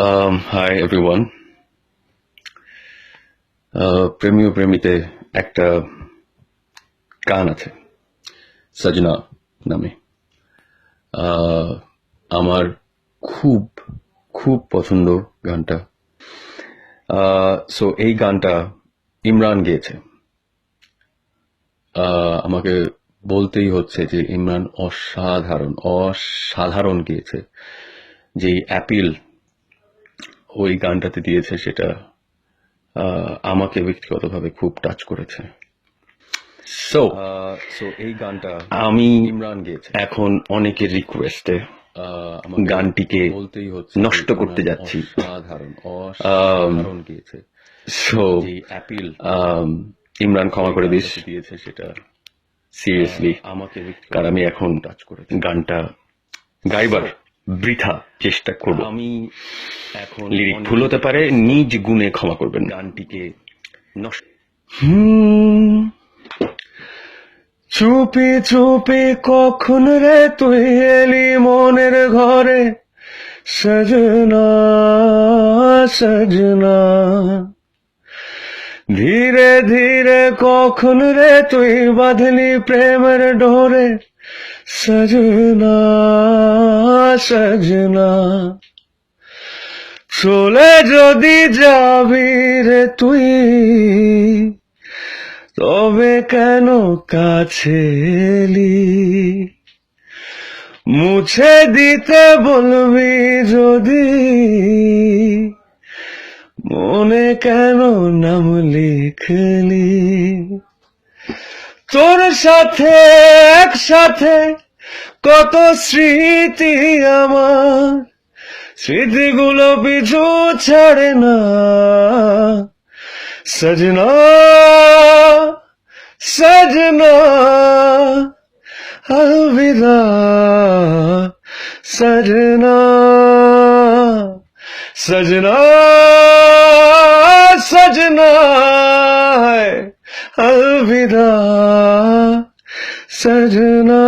Um, hi everyone. Uh, প্রেমীয় প্রেমীতে একটা গান আছে সজনা নামে। আহ, আমার খুব খুব পছন্দ গানটা। সো এই গানটা ইমরান গেয়েছে। আমাকে বলতেই হচ্ছে যে ইমরান অসাধারণ অসাধারণ গিয়েছে। যে অ্যাপিল ওই গানটাতে দিয়েছে সেটা আমাকে ব্যক্তিগতভাবে খুব টাচ করেছে। সো সো এই গানটা আমি ইমরান গেয়েছে। এখন অনেকের রিকোয়েস্টে গানটিকে বলতেই হচ্ছে নষ্ট করতে যাচ্ছি। অসাধারণ অসাধারণ গিয়েছে। সো অ্যাপিল ইমরান ক্ষমা করে দিস। দিয়েছে সেটা সিরিয়াসলি আমাকে কারণ আমি এখন টাচ করে গানটা গাইবার। বৃথা চেষ্টা করব। আমি এখন লিরিক ভুল হতে পারে নিজ গুণে ক্ষমা করবেন। গানটিকে চুপি চুপি কখন রে তুই এলি মনের ঘরে? সজনা সজনা। ধীরে ধীরে কখন রে তুই বাঁধলি প্রেমের ডোরে? সজনা সজনা। চলে যদি যাবি রে তুই, তবে কেন কাছে এলি? মুছে দিতে বলবি যদি, মনে কেন নাম লিখলি? তোর সাথে, একসাথে কত স্মৃতি আমার স্মৃতিগুলো পিছু ছাড়ে না সজনা সজনা अलविदा सजना सजना सजना है अलविदा सजना